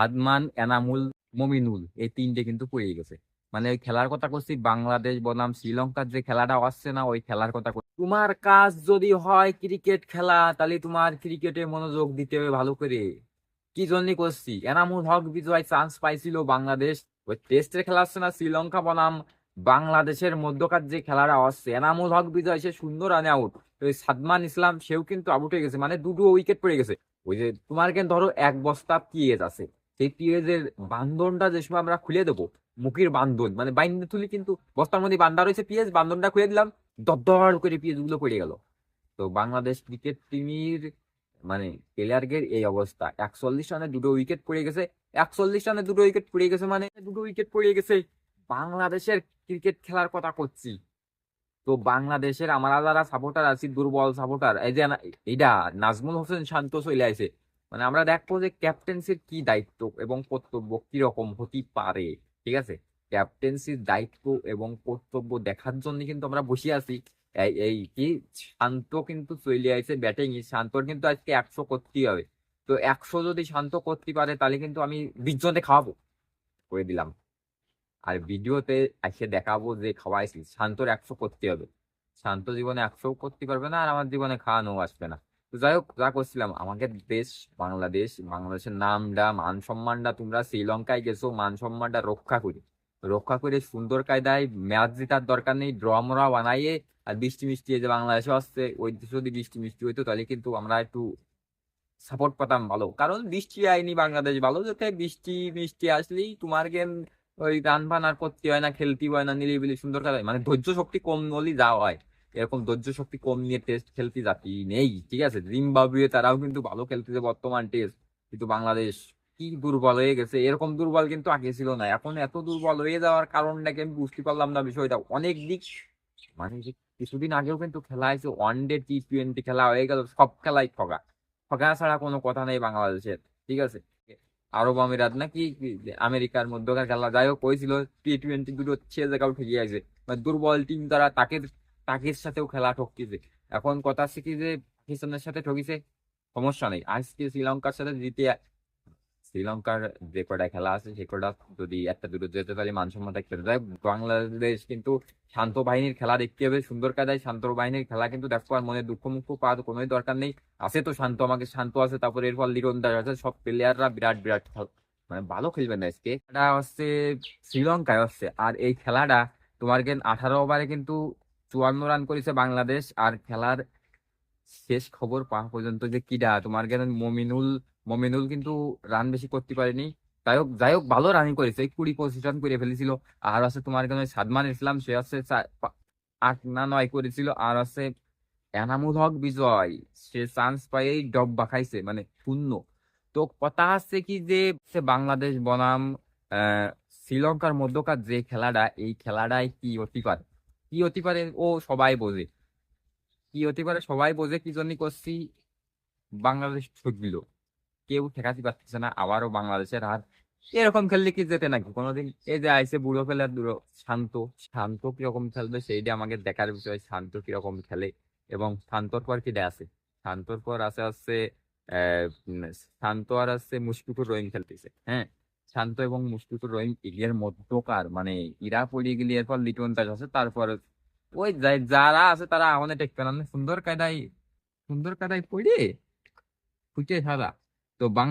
সাদমান, এনামুল, মমিনুল, এই তিনটে কিন্তু পড়ে গেছে। মানে ওই খেলার কথা করছি, বাংলাদেশ, বনাম, শ্রীলঙ্কার যে খেলাটা আসছে না, ওই খেলার কথা তোমার কাজ যদি হয় ক্রিকেট খেলা, তাহলে তোমার ক্রিকেটে মনোযোগ দিতে হবে ভালো করে। কি জন্য করছি? এনামুল হক বিজয় চান্স পাইছিল বাংলাদেশ। ওই টেস্টের খেলা আসছে না, শ্রীলঙ্কা, বনাম, বাংলাদেশের মধ্যকার যে খেলাটা আসছে, এনামুল হক বিজয় সে সুন্দর রানে আউট ওই সাদমান ইসলাম সেও কিন্তু আউট হয়ে গেছে মানে দুটো উইকেট পড়ে গেছে। ওই যে তোমার কেন ধরো এক বস্তা পিএজ আছে। সেই পিএজের বান্ধনটা যে সময় আমরা খুলে দেবো, মুখের বান্ধন মানে বাইন্দে তুলি কিন্তু বস্তার মধ্যে বান্ধা রয়েছে পিএস বান্ধনটা খুলে দিলাম, দরদর করে পিএসগুলো পড়ে গেল। তো বাংলাদেশ ক্রিকেট টিমের মানে প্লেয়ারদের এই অবস্থা, একচল্লিশ রানে দুটো উইকেট পড়ে গেছে, একচল্লিশ রানে দুটো উইকেট পড়ে গেছে মানে দুটো উইকেট পড়ে গেছে, বাংলাদেশের ক্রিকেট খেলার কথা করছি। তো বাংলাদেশের আমরা যারা সাপোর্টার আছি, দুর্বল সাপোর্টার এই যে এইটা নাজমুল হোসেন শান্ত চলে আছে মানে আমরা দেখব যে ক্যাপ্টেন্সির কি দায়িত্ব এবং কর্তব্য কীরকম হতে পারে, ঠিক আছে? ক্যাপ্টেন্সির দায়িত্ব এবং কর্তব্য দেখার জন্য কিন্তু আমরা বসে আছি। এই কি? শান্ত কিন্তু চলে আইছে ব্যাটিং শান্তর কিন্তু আজকে একশো করতেই হবে। তো একশো যদি শান্ত করতে পারে, তাহলে কিন্তু আমি বিশ জনকে খাওয়াবো। করে দিলাম। আর ভিডিওতে এসে দেখাবো যে খাওয়াইছি। শান্তর একশো করতে হবে। শান্ত জীবনে একশো করতে পারবে না, আর আমার জীবনে খাওয়ানো আসবে না। যাই হোক, যা করছিলাম। আমাকে দেশ, বাংলাদেশ, বাংলাদেশের নামটা মান সম্মানটা তোমরা শ্রীলঙ্কায় গেছো, মান সম্মানটা রক্ষা করে। রক্ষা করে সুন্দর কায়দায় ম্যাচ জেতার দরকার নেই, ড্র মরা বানাইয়ে আর বৃষ্টি মিষ্টি যে বাংলাদেশে আসছে, ওই যদি বৃষ্টি মিষ্টি হইতো তাহলে কিন্তু আমরা একটু সাপোর্ট পেতাম ভালো। কারণ বৃষ্টি আইনি বাংলাদেশ ভালো, যাতে বৃষ্টি মিষ্টি আসলেই তোমার গেম ওই রান ফান আর করতে হয় না, খেলতে হয় না নিলিবিলি সুন্দর খেলা হয়। মানে ধৈর্য শক্তি কম হলেই যা হয়। এরকম ধৈর্য শক্তি কম নিয়ে টেস্ট খেলতে জাতি নেই, ঠিক আছে? জিম্বাবুয়ে তারাও কিন্তু ভালো খেলতেছে বর্তমান টেস্ট কিন্তু বাংলাদেশ কি দুর্বল হয়ে গেছে? এরকম দুর্বল কিন্তু আগে ছিল না। এখন এত দুর্বল হয়ে যাওয়ার কারণটাকে আমি বুঝতে পারলাম না বিষয়টা। অনেক দিক মানে কিছুদিন আগেও কিন্তু খেলা হয়েছে ওয়ান ডে টি টোয়েন্টি খেলা হয়ে গেল, সব খেলাই ঠগা। ঠগা ছাড়া কোনো কথা নেই বাংলাদেশের, ঠিক আছে? আরব আমিরাত নাকি আমেরিকার মধ্যকার খেলা, যাই হোক, হয়েছিল টি টোয়েন্টি দুটো সে জায়গাও ঠেকে আছে মানে দুর্বল টিম তারা তাকে তাকের সাথেও খেলা ঠকিয়েছে এখন কথা হচ্ছে কি যে পাকিস্তানের সাথে ঠকিছে, সমস্যা নেই। আজকে শ্রীলঙ্কার সাথে জিতে শ্রীলঙ্কার যে কটা খেলা আছে, সে কটা যদি একটা দুটো যেতে পারি মান সম্মান থাকতে পারে। যাই বাংলাদেশ কিন্তু শান্ত বাহিনীর খেলা দেখতে হবে, সুন্দর কায়দায় শান্ত বাহিনীর খেলা কিন্তু দেখো আর মনে দুঃখ মুখ পাওয়ার কোনোই দরকার নেই। আছে তো শান্ত, আমাকে শান্ত আছে, তারপরে এরপর লিরন দাস আছে, সব প্লেয়াররা বিরাট বিরাট মানে ভালো খেলবে না আজকে। এটা হচ্ছে শ্রীলঙ্কায় হচ্ছে, আর এই খেলাটা তোমার কিন্তু আঠারো ওভারে কিন্তু চুয়ান্ন রান করেছে বাংলাদেশ, আর খেলার শেষ খবর পাওয়া পর্যন্ত যে কিডা, তোমার কেন মমিনুল মমিনুল কিন্তু রান বেশি করতে পারেনি। যাই হোক যাই হোক, ভালো রানিং করেছে, কুড়ি পঁচিশ রান করে ফেলেছিল। আর আছে তোমার কেন সাদমান ইসলাম, সে আছে আট না নয় করেছিল। আর আছে এনামুল হক বিজয়, সে চান্স পাইয়েই ডব্বা খাইছে মানে শূন্য। তো কথা আছে কি যে, সে বাংলাদেশ, বনাম শ্রীলঙ্কার মধ্যকার যে খেলাটা, এই খেলাটাই কি হতে পারে? কি হতে পারে ও সবাই বোঝে। কি হতে পারে সবাই বোঝে কি জন্য করছি? বাংলাদেশ ঠকবিল কেউ ঠেকাতে পারতেছে না আবারও বাংলাদেশের হার। এরকম খেললে কি যেতে নাকি? কোনোদিন এই যে আইসে বুড়ো প্লেয়ার দুটো শান্ত শান্ত কীরকম খেলবে সেইটা আমাকে দেখার বিষয়। শান্ত কীরকম খেলে এবং শান্তর পর কি আছে? শান্তর পর আছে আহ, শান্ত আর আছে মুশফিকুর রহিম খেলতেছে হ্যাঁ? শান্ত এবং মুশফিকুর রহিম এরিয়ার মধ্যকার মানে ইরা পড়ে গেলে এরপর লিটন দাস আছে, তারপর ওই যারা আছে তারা আমাদের টেক পেলাম সুন্দর কায়দায় সুন্দর কায়দায় পড়ে, ফুটে সাদা। তো বাংলা